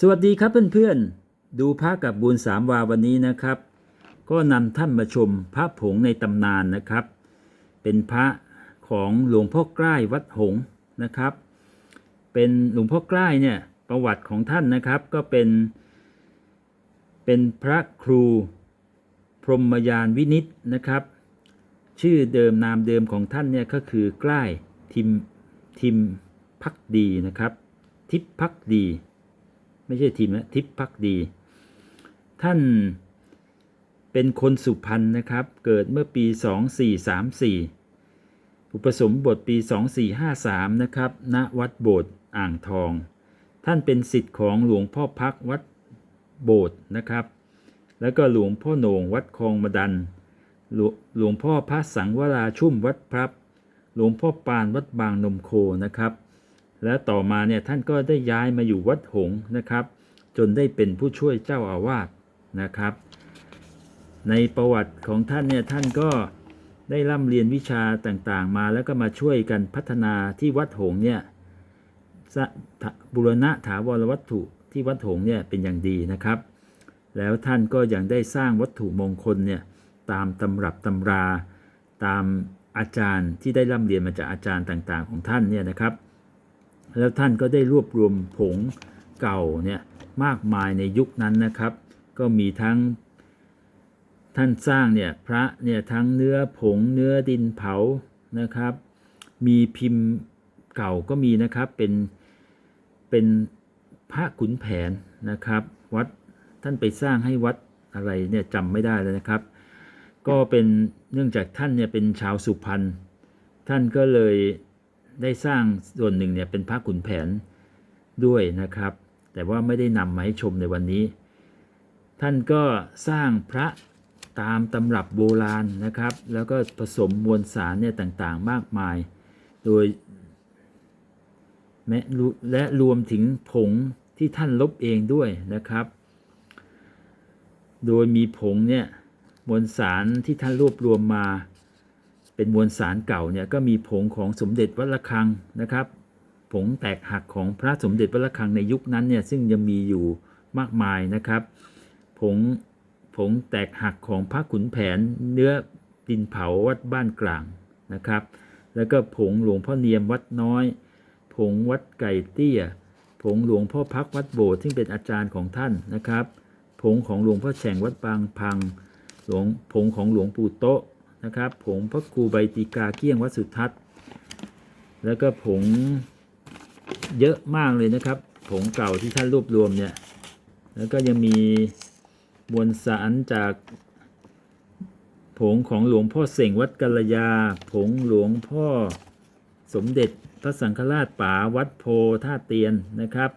สวัสดีครับเพื่อนๆ ดูพระกับบุญสามวาวันนี้นะครับ ก็นำท่านมาชมพระผงในตำนานนะครับ เป็นพระของหลวงพ่อใกล้วัดหงนะครับ เป็นหลวงพ่อใกล้เนี่ยประวัติของท่านนะครับก็เป็นเป็นพระครูพรหมยานวินิตนะครับ ชื่อเดิมนามเดิมของท่านเนี่ยก็คือใกล้ทิมทิมพักดีนะครับ ทิพพักดี ไม่ใช่ทิมนะทิพพักดี ท่านเป็นคนสุพรรณนะครับ เกิดเมื่อปี 2434 อุปสมบทปี 2453 นะครับ ณ วัดโบสถ์อ่างทอง ท่านเป็นสิทธิ์ของหลวงพ่อพักวัดโบสถ์นะครับ แล้วก็หลวงพ่อโหน่งวัดคลองมดัน หลวหลวงพ่อพระสังวราชุ่มวัดพรับ หลวงพ่อปานวัดบางนมโคนะครับ และต่อมาเนี่ยท่านก็ได้ย้ายมาอยู่วัดหงนะครับ จนได้เป็นผู้ช่วยเจ้าอาวาสนะครับ ในประวัติของท่านเนี่ยท่านก็ได้ร่ำเรียนวิชาต่างๆ มาแล้วก็มาช่วยกันพัฒนาที่วัดหงเนี่ยบุรณะถาวรวัตถุที่วัดหงเนี่ยเป็นอย่างดีนะครับ แล้วท่านก็ยังได้สร้างวัตถุมงคลเนี่ยตามตำรับตำราตามอาจารย์ที่ได้ร่ำเรียนมาจากอาจารย์ต่างๆ ของท่านเนี่ยนะครับ แล้วท่านก็ได้รวบรวมผงเก่าเนี่ยมากมายในยุคนั้นนะครับ ก็มีทั้งท่านสร้างเนี่ยพระเนี่ยทั้งเนื้อผงเนื้อดินเผานะครับ มีพิมพ์เก่าก็มีนะครับเป็นเป็นพระขุนแผนนะครับ วัดท่านไปสร้างให้วัดอะไรเนี่ยจำไม่ได้เลยนะครับ ก็เป็นเนื่องจากท่านเนี่ยเป็นชาวสุพรรณท่านก็เลย ได้สร้างส่วนหนึ่งเนี่ยเป็นพระขุนแผนด้วยนะครับ แต่ว่าไม่ได้นำมาให้ชมในวันนี้ ท่านก็สร้างพระตามตำรับโบราณนะครับ แล้วก็ผสมมวลสารเนี่ยต่างๆมากมาย โดยและรวมถึงผงที่ท่านลบเองด้วยนะครับ โดยมีผงเนี่ยมวลสารที่ท่านรวบรวมมา เป็นมวลสารเก่าเนี่ยก็มีผงของสมเด็จวัดระฆังนะครับ ผงแตกหักของพระสมเด็จวัดระฆังในยุคนั้นเนี่ยซึ่งยังมีอยู่มากมายนะครับ ผงผงแตกหักของพระขุนแผนเนื้อดินเผาวัดบ้านกลางนะครับ แล้วก็ผงหลวงพ่อเนียมวัดน้อย ผงวัดไก่เตี้ย ผงหลวงพ่อพักวัดโบสถ์ซึ่งเป็นอาจารย์ของท่านนะครับ ผงของหลวงพ่อแฉ่งวัดบางพัง หลวงผงของหลวงปู่โตะ นะครับ ผงพระครูใบตีกาเกี้ยงวัดสุทัศน์ แล้วก็ผงเยอะมากเลยนะครับ ผงเก่าที่ท่านรวบรวมเนี่ย แล้วก็ยังมีมวลสารจากผงของหลวงพ่อเส่งวัดกัลยา ผงหลวงพ่อสมเด็จพระสังฆราชป๋าวัดโพท่าเตียนนะครับ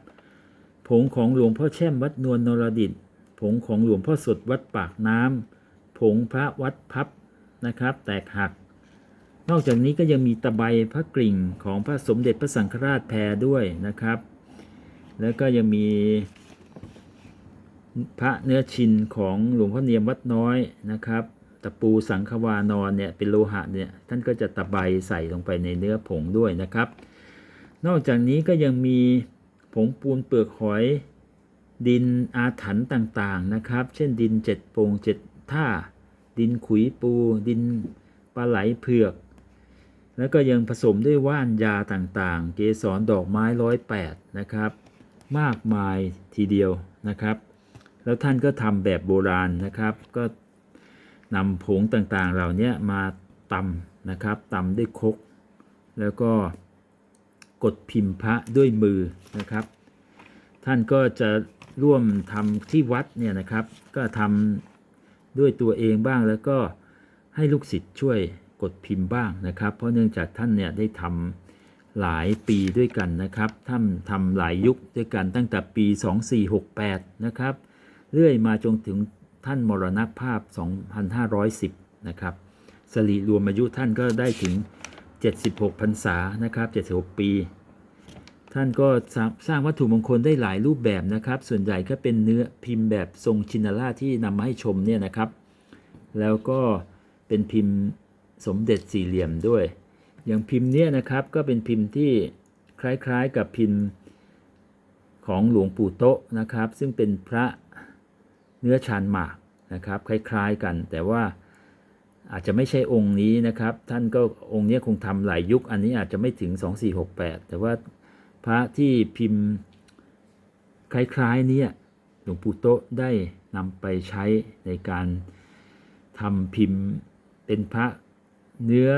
ผงของหลวงพ่อแช่มวัดนวลนรดิต ผงของหลวงพ่อสดวัดปากน้ำผงพระวัดพับ นะครับ แตกหัก นอกจากนี้ก็ยังมีตะไบพระกริ่งของพระสมเด็จพระสังฆราชแพรด้วยนะครับ แล้วก็ยังมีพระเนื้อชินของหลวงพ่อเนียมวัดน้อยนะครับ ตะปูสังขวานอนเนี่ยเป็นโลหะเนี่ยท่านก็จะตะไบใส่ลงไปในเนื้อผงด้วยนะครับ นอกจากนี้ก็ยังมีผงปูนเปลือกหอยดินอาถรรพ์ต่างๆนะครับ เช่นดินเจ็ดโปงเจ็ดท่า ดินขุยปู ดินปลาไหลเผือก แล้วก็ยังผสมด้วยว่านยาต่างๆ เกสรดอกไม้ร้อยแปดนะครับ มากมายทีเดียวนะครับ แล้วท่านก็ทำแบบโบราณนะครับ ก็นำผงต่างๆเหล่านี้มาตำนะครับตำด้วยคก แล้วก็กดพิมพ์พระด้วยมือนะครับ ท่านก็จะร่วมทำที่วัดเนี่ยนะครับ ก็ทำ ด้วยตัวเองบ้างแล้วก็ให้ลูกศิษย์ช่วยกดพิมพ์บ้างนะครับ เพราะเนื่องจากท่านเนี่ยได้ทำหลายปีด้วยกันนะครับท่านทำหลายยุคด้วยกันตั้งแต่ปี 2468 นะครับ เรื่อยมาจนถึงท่านมรณภาพ 2510 นะครับสรีรวมอายุท่านก็ได้ถึง 76พรรษานะครับ 76 ปี ท่านก็สร้างวัตถุมงคลได้หลายรูปแบบนะครับ ส่วนใหญ่ก็เป็นเนื้อพิมพ์แบบทรงชินราที่นำมาให้ชมเนี่ยนะครับ แล้วก็เป็นพิมพ์สมเด็จสี่เหลี่ยมด้วย อย่างพิมพ์เนี้ยนะครับก็เป็นพิมพ์ที่คล้ายๆกับพิมพ์ของหลวงปู่โตะนะครับ ซึ่งเป็นพระเนื้อชานหมากนะครับ คล้ายๆกัน แต่ว่าอาจจะไม่ใช่องค์นี้นะครับ ท่านก็องค์นี้คงทำหลายยุค อันนี้อาจจะไม่ถึง 2468 แต่ว่า พระที่พิมพ์คล้ายๆนี้หลวงปู่โตได้นำไปใช้ในการทำพิมพ์เป็นพระเนื้อ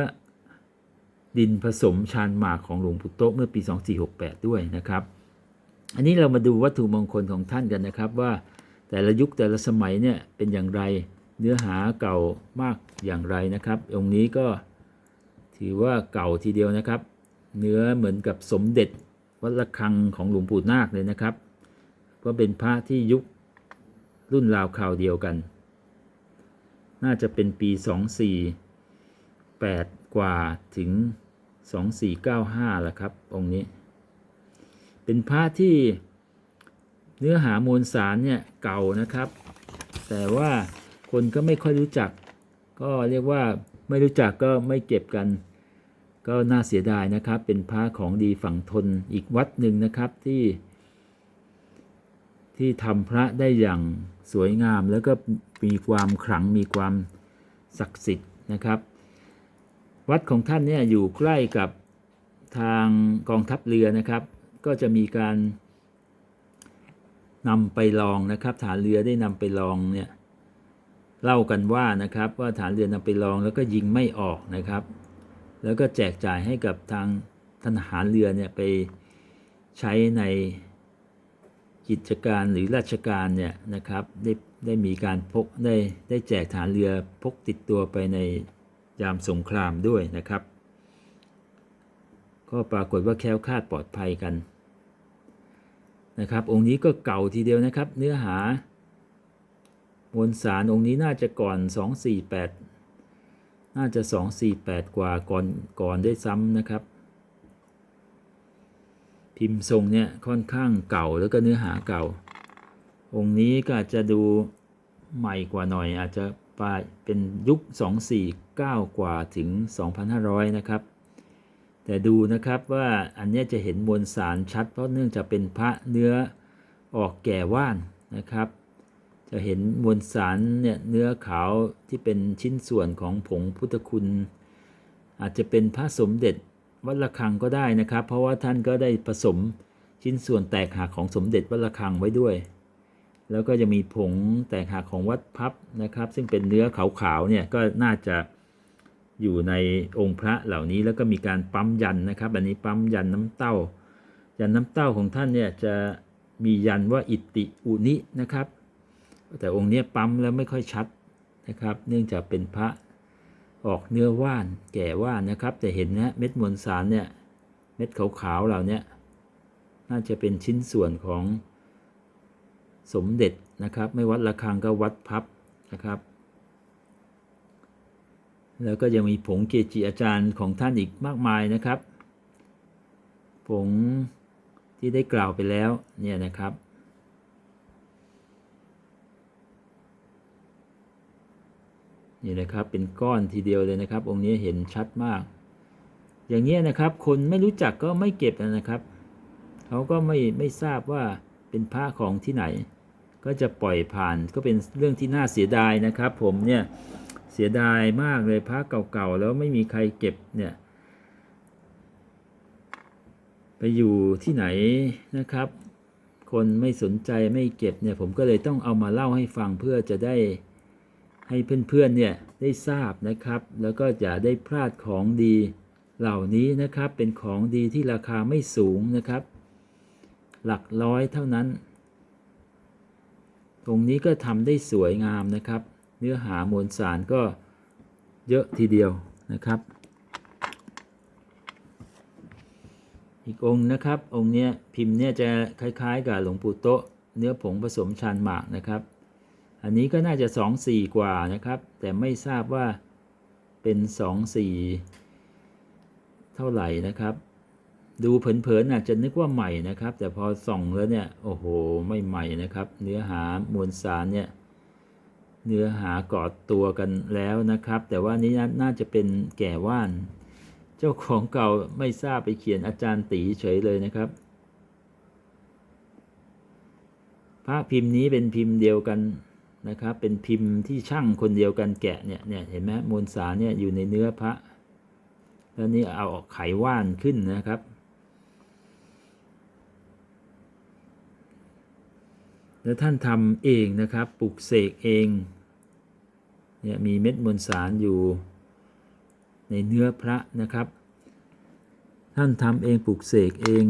ดินผสมชานหมากของหลวงปู่โตเมื่อปี 2468 ด้วยนะครับ อันนี้เรามาดูวัตถุมงคลของท่านกันนะครับว่าแต่ละยุคแต่ละสมัยเนี่ยเป็นอย่างไรเนื้อหาเก่ามากอย่างไรนะครับ องค์นี้ก็ถือว่าเก่าทีเดียวนะครับ เนื้อเหมือนกับสมเด็จ วัดระฆังของหลวงปู่นาคเลยนะครับก็เป็นพระที่ยุครุ่นราวคราวเดียวกัน น่าจะเป็นปี 248 กว่าถึง 2495แล้วครับองค์นี้ เป็นพระที่เนื้อหามวลสารเนี่ยเก่านะครับ แต่ว่าคนก็ไม่ค่อยรู้จัก ก็เรียกว่าไม่รู้จักก็ไม่เก็บกัน ก็น่าเสียดายนะครับ เป็นพระของดีฝั่งทนอีกวัดหนึ่งนะครับที่ ที่ทำพระได้อย่างสวยงาม แล้วก็มีความขลังมีความศักดิ์สิทธิ์นะครับ วัดของท่านเนี่ยอยู่ใกล้กับทางกองทัพเรือนะครับ ก็จะมีการนำไปลองนะครับ ฐานเรือได้นำไปลองเนี่ยเล่ากันว่านะครับว่าฐานเรือนำไปลองแล้วก็ยิงไม่ออกนะครับ แล้วก็แจกจ่ายให้กับทางทหารเรือเนี่ยไปใช้ในกิจการหรือราชการเนี่ยนะครับได้ได้มีการพกได้ได้แจกฐานเรือพกติดตัวไปในยามสงครามด้วยนะครับ ก็ปรากฏว่าแคล้วคลาดปลอดภัยกันนะครับ องค์นี้ก็เก่าทีเดียวนะครับ เนื้อหามวลสารองค์นี้น่าจะก่อน 248 น่าจะ 248 กว่าก่อนก่อนได้ซ้ำนะครับ พิมพ์ทรงเนี่ยค่อนข้างเก่าแล้วก็เนื้อหาเก่า องค์นี้ก็อาจจะดูใหม่กว่าหน่อย อาจจะปลายเป็นยุค 249 กว่าถึง 2,500 นะครับ แต่ดูนะครับว่าอันนี้จะเห็นมวลสารชัดเพราะเนื่องจากเป็นพระเนื้อออกแก่ว่านนะครับ จะเห็นมวลสารเนี่ยเนื้อขาวที่เป็นชิ้นส่วนของผงพุทธคุณ อาจจะเป็นพระสมเด็จวัดระฆังก็ได้นะครับ เพราะว่าท่านก็ได้ผสมชิ้นส่วนแตกหักของสมเด็จวัดระฆังไว้ด้วย แล้วก็จะมีผงแตกหักของวัดพับนะครับ ซึ่งเป็นเนื้อขาวๆเนี่ยก็น่าจะอยู่ในองค์พระเหล่านี้แล้วก็มีการปั๊มยันนะครับ อันนี้ปั๊มยันน้ำเต้า ยันน้ำเต้าของท่านเนี่ยจะมียันว่าอิติอุนินะครับ แต่องค์นี้ปั๊มแล้วไม่ค่อยชัดนะครับ เนื่องจากเป็นพระออกเนื้อว่านแก่ว่านนะครับ แต่เห็นนะเม็ดมวลสารเนี่ยเม็ดขาวๆเหล่านี้น่าจะเป็นชิ้นส่วนของสมเด็จนะครับ ไม่วัดระฆังก็วัดพับนะครับ แล้วก็ยังมีผงเกจิอาจารย์ของท่านอีกมากมายนะครับ ผงที่ได้กล่าวไปแล้วเนี่ยนะครับ นี่นะครับเป็นก้อนทีเดียวเลยนะครับ องค์นี้เห็นชัดมาก อย่างนี้ยนะครับคนไม่รู้จักก็ไม่เก็บนะครับเขาก็ไม่ไม่ทราบว่าเป็นพระของที่ไหน ก็จะปล่อยผ่านก็เป็นเรื่องที่น่าเสียดายนะครับ ผมเนี่ยเสียดายมากเลยพระเก่าๆแล้วไม่มีใครเก็บเนี่ยไปอยู่ที่ไหนนะครับ คนไม่สนใจไม่เก็บเนี่ยผมก็เลยต้องเอามาเล่าให้ฟังเพื่อจะได้ ให้เพื่อนๆเนี่ยได้ทราบนะครับ แล้วก็อย่าได้พลาดของดีเหล่านี้นะครับเป็นของดีที่ราคาไม่สูงนะครับ หลักร้อยเท่านั้น ตรงนี้ก็ทำได้สวยงามนะครับ เนื้อหามวลสารก็เยอะทีเดียวนะครับ อีกองค์นะครับองค์เนี้ยพิมพ์เนี่ยจะคล้ายๆ กับหลวงปู่โตะเนื้อผงผสมชานหมากนะครับ อันนี้ก็น่าจะสองสี่กว่านะครับ แต่ไม่ทราบว่าเป็นสองสี่เท่าไหร่นะครับ ดูเผินๆอาจจะนึกว่าใหม่นะครับ แต่พอส่องแล้วเนี่ยโอ้โหไม่ใหม่นะครับ เนื้อหามวลสารเนี่ยเนื้อหากอดตัวกันแล้วนะครับ แต่ว่านี้น่าจะเป็นแก่ว่าน เจ้าของเก่าไม่ทราบไปเขียนอาจารย์ตีเฉยเลยนะครับ พระพิมพ์นี้เป็นพิมพ์เดียวกัน นะครับเป็นพิมพ์ที่ช่างคนเดียวกันแกะเนี่ยเนี่ยเห็นไหมมวลสารเนี่ยอยู่ในเนื้อพระ แล้วนี่เอาออกไขว่านขึ้นนะครับ แล้วท่านทำเองนะครับปลุกเสกเองเนี่ยมีเม็ดมวลสารอยู่ในเนื้อพระนะครับ ท่านทำเองปลุกเสกเอง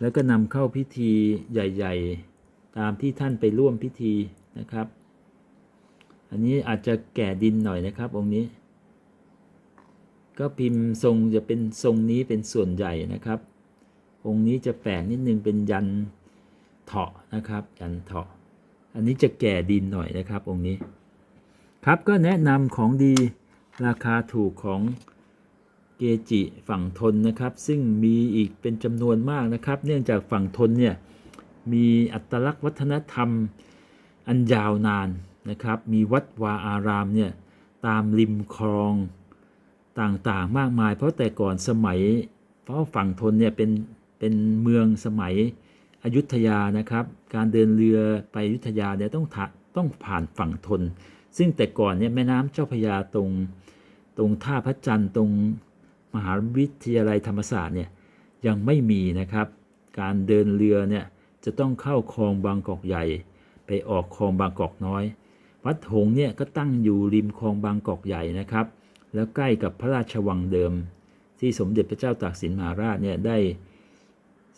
แล้วก็นำเข้าพิธีใหญ่ ๆ ตามที่ท่านไปร่วมพิธีนะครับ อันนี้อาจจะแก่ดินหน่อยนะครับองค์นี้ ก็พิมพ์ทรงจะเป็นทรงนี้เป็นส่วนใหญ่นะครับ องค์นี้จะแปลกนิดนึงเป็นยันเถาะนะครับ ยันเถาะ อันนี้จะแก่ดินหน่อยนะครับ องค์นี้ ครับก็แนะนำของดีราคาถูกของเกจิฝั่งทนนะครับ ซึ่งมีอีกเป็นจำนวนมากนะครับ เนื่องจากฝั่งทนเนี่ยมีอัตลักษณ์วัฒนธรรมอันยาวนาน นะครับมีวัดวาอารามเนี่ยตามริมคลองต่างๆมากมาย เพราะแต่ก่อนสมัย เพราะฝั่งทนเนี่ยเป็นเป็นเมืองสมัยอยุธยานะครับ การเดินเรือไปอยุธยาเนี่ยต้องถะต้องผ่านฝั่งทน ซึ่งแต่ก่อนเนี่ยแม่น้ำเจ้าพยาตรงตรงท่าพระจันทร์ตรงมหาวิทยาลัยธรรมศาสตร์เนี่ยยังไม่มีนะครับ การเดินเรือเนี่ยจะต้องเข้าคลองบางกอกใหญ่ ไปออกคลองบางกอกน้อย วัดหงเนี่ยก็ตั้งอยู่ริมคลองบางกอกใหญ่นะครับ แล้วใกล้กับพระราชวังเดิม ที่สมเด็จพระเจ้าตากสินมหาราชเนี่ยได้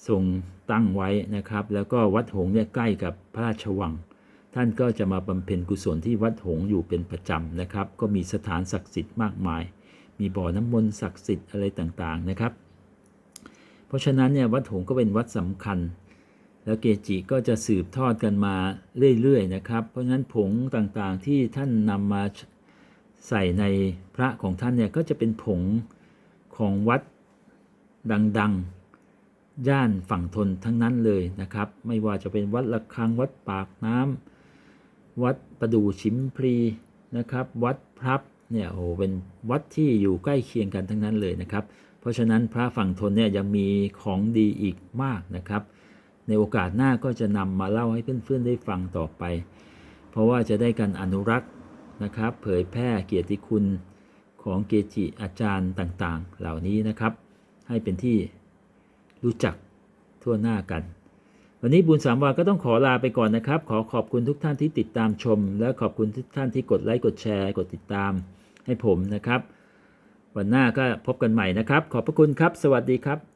ทรงตั้งไว้นะครับ แล้วก็วัดหงเนี่ยใกล้กับพระราชวัง ท่านก็จะมาบำเพ็ญกุศลที่วัดหงอยู่เป็นประจำนะครับ ก็มีสถานศักดิ์สิทธิ์มากมาย มีบ่อน้ำมนต์ศักดิ์สิทธิ์อะไรต่างๆนะครับ เพราะฉะนั้นเนี่ยวัดหงก็เป็นวัดสำคัญ แล้วเกจิก็จะสืบทอดกันมาเรื่อยๆนะครับ เพราะฉะนั้นผงต่างๆที่ท่านนำมาใส่ในพระของท่านเนี่ยก็จะเป็นผงของวัดดังๆ ย่านฝั่งทนทั้งนั้นเลยนะครับ ไม่ว่าจะเป็นวัดระฆังวัดปากน้ำวัดประดูชิมพลีนะครับ วัดพรับเนี่ยโอ้เป็นวัดที่อยู่ใกล้เคียงกันทั้งนั้นเลยนะครับ เพราะฉะนั้นพระฝั่งทนเนี่ยยังมีของดีอีกมากนะครับ ในโอกาสหน้าก็จะนำมาเล่าให้เพื่อนๆได้ฟังต่อไป เพราะว่าจะได้การอนุรักษ์นะครับ เผยแพร่เกียรติคุณของเกจิอาจารย์ต่างๆ เหล่านี้นะครับ ให้เป็นที่รู้จักทั่วหน้ากัน วันนี้บุญสามวาก็ต้องขอลาไปก่อนนะครับ ขอขอบคุณทุกท่านที่ติดตามชม และขอบคุณทุกท่านที่กดไลค์กดแชร์ กดติดตามให้ผมนะครับ วันหน้าก็พบกันใหม่นะครับ ขอบพระคุณครับ สวัสดีครับ